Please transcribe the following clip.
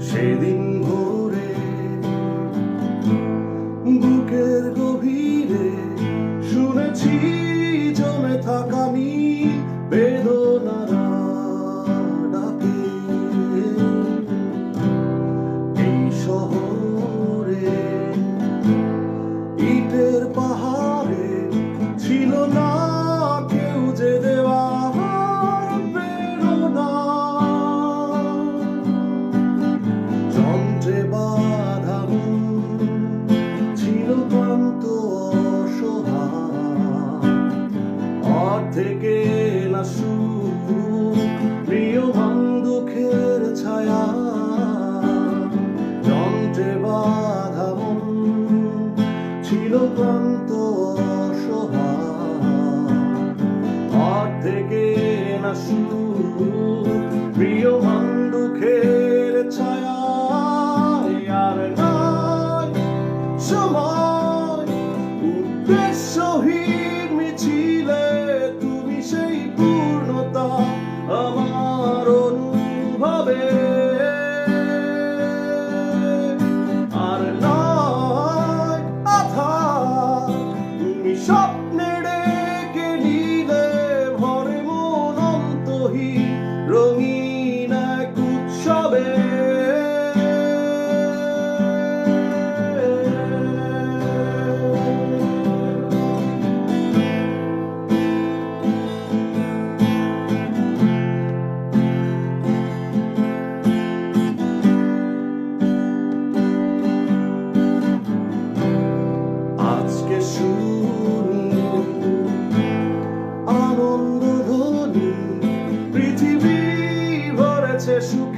সেদিন ভোরে বুকের গভীরে শুনেছি জমে থাকা নি বেদনারা ডাকে। এই শহর থেকে না প্রিয় দুঃখের ছায়া, যন্ত্রে বাধা ছিল ক্লান্ত অসহায়। থেকে না ছায়া, আর সময়, উদ্দেশ্যহীন মিছিলে Oh. eso